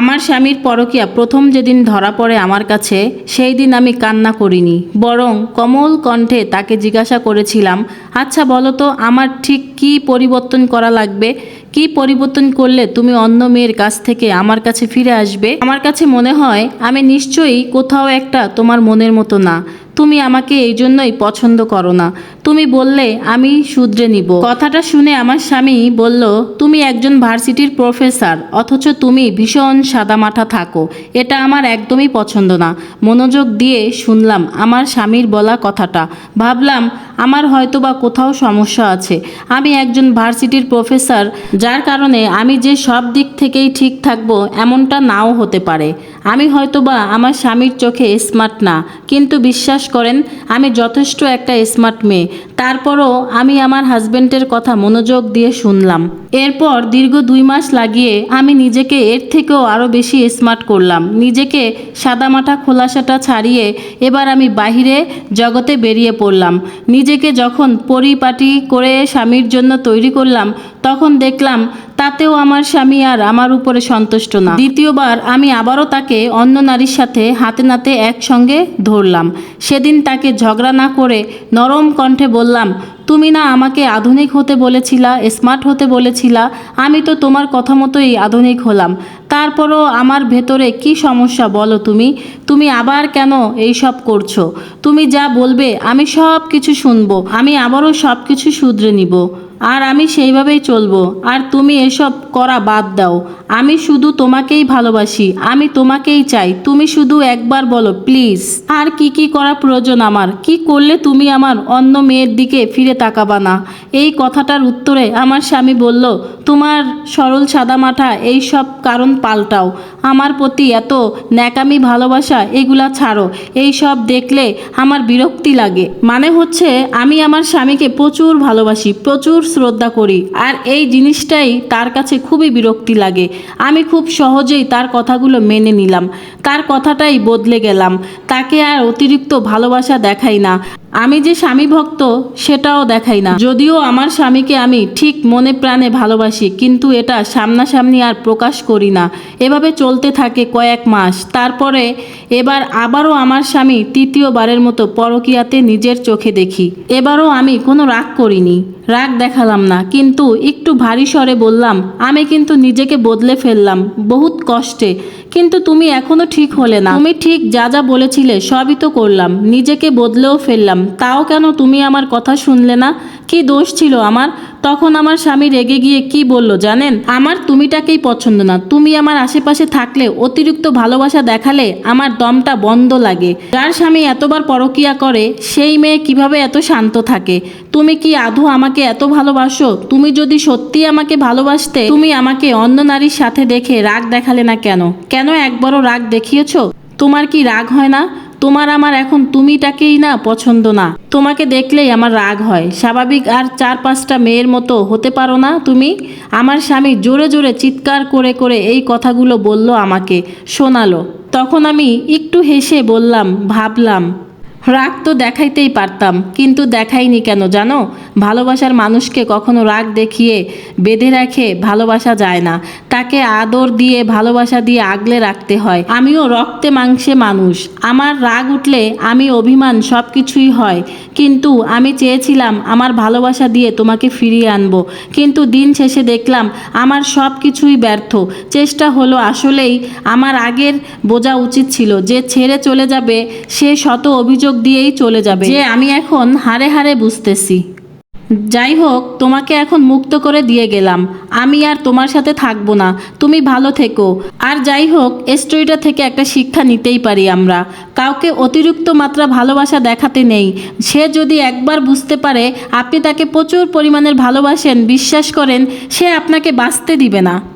আমার স্বামীর পরকিয়া প্রথম যেদিন ধরা পড়ে আমার কাছে, সেই দিন আমি কান্না করিনি। বরং কমল কণ্ঠে তাকে জিজ্ঞাসা করেছিলাম আচ্ছা বলো তো, আমার ঠিক কি পরিবর্তন করা লাগবে? কি পরিবর্তন করলে তুমি অন্য মেয়ের কাছ থেকে আমার কাছে ফিরে আসবে? আমার কাছে মনে হয়, আমি নিশ্চয়ই কোথাও একটা তোমার মনের মতো না। তুমি আমাকে এই জন্যই পছন্দ করো না তুমি বললে, আমি শুধরে নিব। কথাটা শুনে আমার স্বামী বলল, তুমি একজন ভার্সিটির প্রফেসর, অথচ তুমি ভীষণ সাদামাঠা থাকো। এটা আমার একদমই পছন্দ না। মনোযোগ দিয়ে শুনলাম আমার স্বামীর বলা কথাটা। ভাবলাম আমার হয়তো বা কোথাও সমস্যা আছে। আমি একজন ভার্সিটির প্রফেসর, যার কারণে আমি যে সব দিক থেকেই ঠিক থাকব এমনটা নাও হতে পারে। আমি হয়তো বা আমার স্বামীর চোখে স্মার্ট না, কিন্তু বিশ্বাস করেন, আমি যথেষ্ট একটা স্মার্ট মেয়ে। তারপরও আমি আমার হাজবেন্ডের কথা মনোযোগ দিয়ে শুনলাম। এরপর দীর্ঘ দুই মাস লাগিয়ে আমি নিজেকে এর থেকেও আরও বেশি স্মার্ট করলাম। নিজেকে সাদামাটা খোলাসাটা ছাড়িয়ে এবার আমি বাহিরে জগতে বেরিয়ে পড়লাম। নিজেকে যখন পরিপাটি করে স্বামীর জন্য তৈরি করলাম, তখন দেখলাম তাতেও আমার স্বামী আর আমার উপরে সন্তুষ্ট না। দ্বিতীয়বার আমি আবারও তাকে অন্য নারীর সাথে হাতে নাতে একসঙ্গে ধরলাম। সেদিন তাকে ঝগড়া না করে নরম কণ্ঠে বললাম, তুমি না আমাকে আধুনিক হতে বলেছিলা স্মার্ট হতে বলেছিলা, আমি তো তোমার কথা মতোই আধুনিক হলাম। তারপরও আমার ভেতরে কি সমস্যা বলো তুমি? তুমি আবার কেন এই সব করছ? তুমি যা বলবে, আমি সব কিছু শুনব, আমি আবারও সব কিছু শুধরে নিব। আর আমি সেইভাবেই চলবো। আর তুমি এসব করা বাদ দাও। আমি শুধু তোমাকেই ভালোবাসি, আমি তোমাকেই চাই। তুমি শুধু একবার বলো, প্লিজ। আর কি কি করা প্রয়োজন আমার? কি করলে তুমি আমার অন্য মেয়ের দিকে ফিরে তাকাবা না? এই কথাটার উত্তরে আমার স্বামী বলল, তোমার সরল সাদা সাদামাঠা এই সব কারণ পাল্টাও। আমার প্রতি এত ন্যাকামি, ভালোবাসা, এগুলা ছাড়ো। এই সব দেখলে আমার বিরক্তি লাগে। মানে হচ্ছে আমি আমার স্বামীকে প্রচুর ভালোবাসি, প্রচুর শ্রদ্ধা করি। আর এই জিনিসটাই তার কাছে খুবই বিরক্তি লাগে। আমি খুব সহজেই তার কথাগুলো মেনে নিলাম। তার কথাটাই বদলে গেলাম। তাকে আর অতিরিক্ত ভালোবাসা দেখাই না। আমি যে স্বামী ভক্ত, সেটাও দেখাই না। যদিও আমার স্বামীকে আমি ঠিক মনে প্রাণে ভালোবাসি, কিন্তু এটা সামনাসামনি আর প্রকাশ করি না। এভাবে চলতে থাকে কয়েক মাস। তারপরে এবার আবারও আমার স্বামী তৃতীয়বারের মতো পরকিয়াতে নিজের চোখে দেখি। এবারও আমি কোনো রাগ করিনি। রাগ দেখালাম না, কিন্তু একটু ভারী স্বরে বললাম, আমি কিন্তু নিজেকে বদলে ফেললাম, বহুত কষ্টে। কিন্তু তুমি এখনও ঠিক হলে না। তুমি ঠিক যা যা বলেছিলে সবই তো করলাম, নিজেকে বদলেও ফেললাম। তাও কেন তুমি আমার কথা শুনলে না? কি দোষ ছিল আমার? তখন আমার স্বামী রেগে গিয়ে কি বলল জানেন? আমার তুমিটাকেই পছন্দ না। তুমি আমার আশেপাশে থাকলে, অতিরিক্ত ভালোবাসা দেখালে আমার দমটা বন্ধ লাগে। যার স্বামী এতবার পরকিয়া করে, সেই মেয়ে কীভাবে এত শান্ত থাকে? তুমি কি আদৌ আমাকে এত ভালোবাসো? তুমি যদি সত্যি আমাকে ভালোবাসতে, তুমি আমাকে অন্য নারীর সাথে দেখে রাগ দেখালে না কেন? কেন একবারও রাগ দেখিয়েছ? তোমার কি রাগ হয় না? তোমার আমার এখন তুমিটাকেই না পছন্দ না। তোমাকে দেখলেই আমার রাগ হয়। স্বাভাবিক আর চার পাঁচটা মেয়ের মতো হতে পারো না তুমি। আমার স্বামী জোরে জোরে চিৎকার করে করে এই কথাগুলো বলল আমাকে, শোনালো। তখন আমি একটু হেসে বললাম, ভাবলাম, রাগ তো দেখাইতেই পারতাম, কিন্তু দেখাইনি কেন জানো? ভালোবাসার মানুষকে কখনো রাগ দেখিয়ে, বেঁধে রাখে ভালোবাসা যায় না। তাকে আদর দিয়ে, ভালোবাসা দিয়ে আগলে রাখতে হয়। আমিও রক্তে মাংসে মানুষ। আমার রাগ উঠলে আমি অভিমান সব কিছুই হয়। কিন্তু আমি চেয়েছিলাম আমার ভালোবাসা দিয়ে তোমাকে ফিরিয়ে আনব। কিন্তু দিন শেষে দেখলাম আমার সব কিছুই ব্যর্থ। চেষ্টা হলো আসলেই আমার আগের বোঝা উচিত ছিল। যে ছেড়ে চলে যাবে, সে শত অভিযোগ দিয়েই চলে যাবে। যে আমি এখন হারে হারে বুঝতেছি। যাই হোক তোমাকে এখন মুক্ত করে দিয়ে গেলাম। আমি আর তোমার সাথে থাকব না। তুমি ভালো থেকো। আর যাই হোক স্টোরিটা থেকে একটা শিক্ষা নিতেই পারি আমরা। কাউকে অতিরিক্ত মাত্রা ভালোবাসা দেখাতে নেই। সে যদি একবার বুঝতে পারে, আপনি তাকে প্রচুর পরিমাণের ভালোবাসেন, বিশ্বাস করেন, সে আপনাকে বাঁচতে দিবে না।